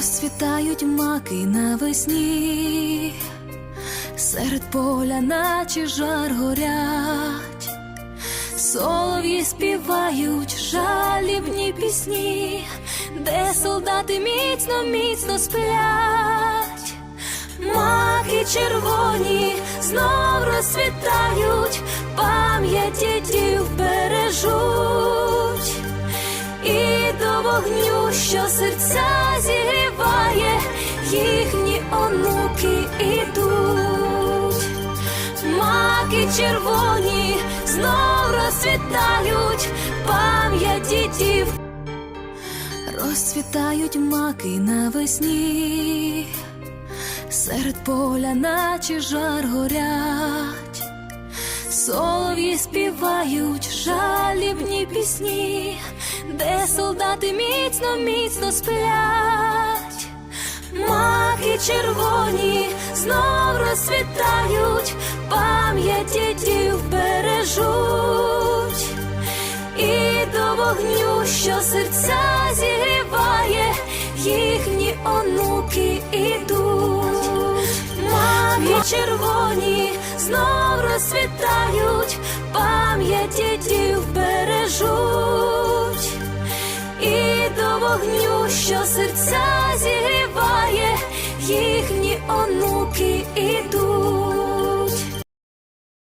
Розцвітають маки навесні, серед поля, наче жар горять, солов'ї співають жалібні пісні, де солдати міцно, міцно сплять, маки червоні знов розцвітають, пам'ять дідів бережуть. І до вогню, що серця зігріває, їхні онуки ідуть. Маки червоні знов розцвітають, пам'ять дідів. Розцвітають маки навесні, серед поля, наче жар горять. Солов'ї співають жалібні пісні, де солдати міцно, міцно сплять. Червоні знов розцвітають, пам'ять дідів бережуть. І до вогню, що серця зігріває, їхні онуки ідуть. Маки червоні знов розцвітають, пам'ять дідів бережуть. І до вогню, що серця зігріває, їхні онуки.